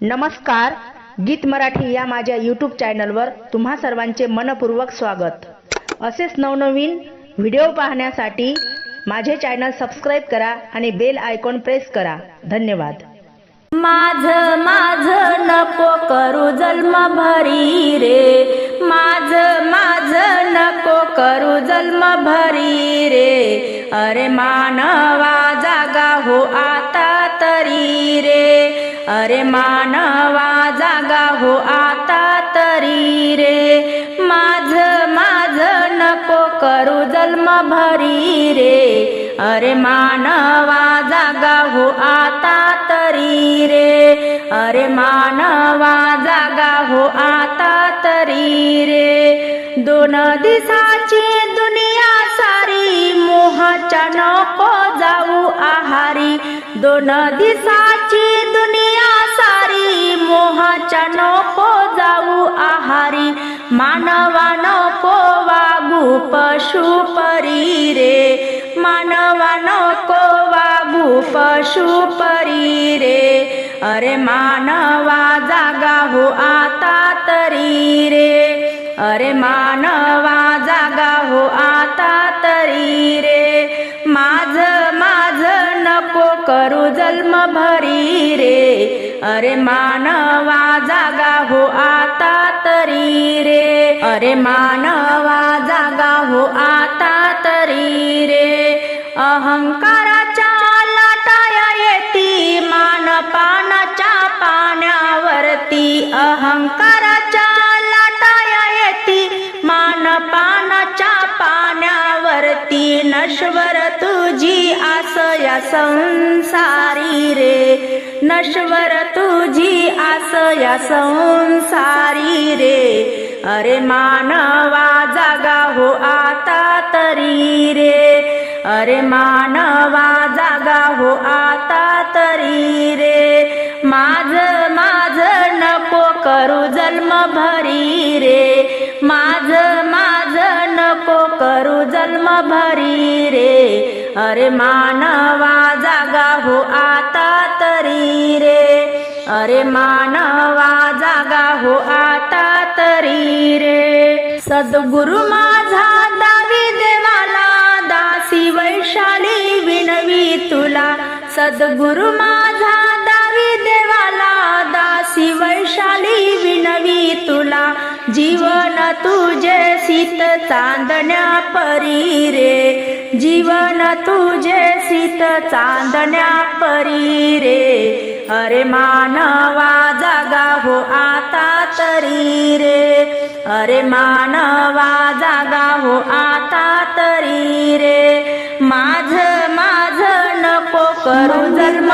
नमस्कार गीत मराठी या माझ्या यूट्यूब चॅनलवर तुम्हा सर्वांचे मनपूर्वक स्वागत. असेच नवनवीन व्हिडिओ पाहण्यासाठी माझे चॅनल सबस्क्राईब करा आणि बेल आयकॉन प्रेस करा. धन्यवाद. माझ माझ नको करू जन्म भरी रे. माझ माझ नको करू जन्म भरी रे. अरे मानवा जागा हो आ अरे मानवा जागा हो आता तरी रे. माझ माझ नको करू जन्म भरी रे. अरे मानवा जागा हो आता तरी रे. अरे मानवा जागा हो आता तरी रे. दोन दिसाची दुनिया सारी मोहाच्या नको जाऊ आहारी. दोन दिसाची मोहाच्या नको जाऊ आहारी मानवा नको वागू पशु परी रे. मानवा नको वागू पशु परी रे. अरे मानवा जागा हो आता तरी रे. अरे मानवा जागा हो आता तरी रे. माझ माझ नको करू जन्म भरी रे. अरे मानवा जागा हो आता तरी रे. अरे मानवा जागा हो आता तरी रे. अहंकाराच्या लाटाया येती मानपानाच्या पाण्यावरती. अहंकाराच्या लाटाया येती मानपानाच्या पाण्यावरती. नश्वर तुझी या संसारी रे. नश्वर तुझी आस या संसारी रे. अरे मानवा जागा हो आता तरी रे. अरे मानवा जागा हो आता तरी रे. माझ माझ नको करू जन्म भरी रे. माझ माझ नको करू जन्म भरी रे. अरे मानवा जागा हो आता तरी रे. अरे मानवा जागा हो आता तरी रे. सद्गुरु माझा दावी देवाला दासी वैशाली विनवी तुला. सद्गुरु माझा दावी देवाला दासी वैशाली विनवी तुला. जीवन तुझे सीत चांदण्या परी जीवन तुझे सीत चांदण्या परी रे. अरे मानवा जागा हो आता तरी रे. अरे मानवा जागा हो आता तरी रे. माझ माझ नको करू जन्म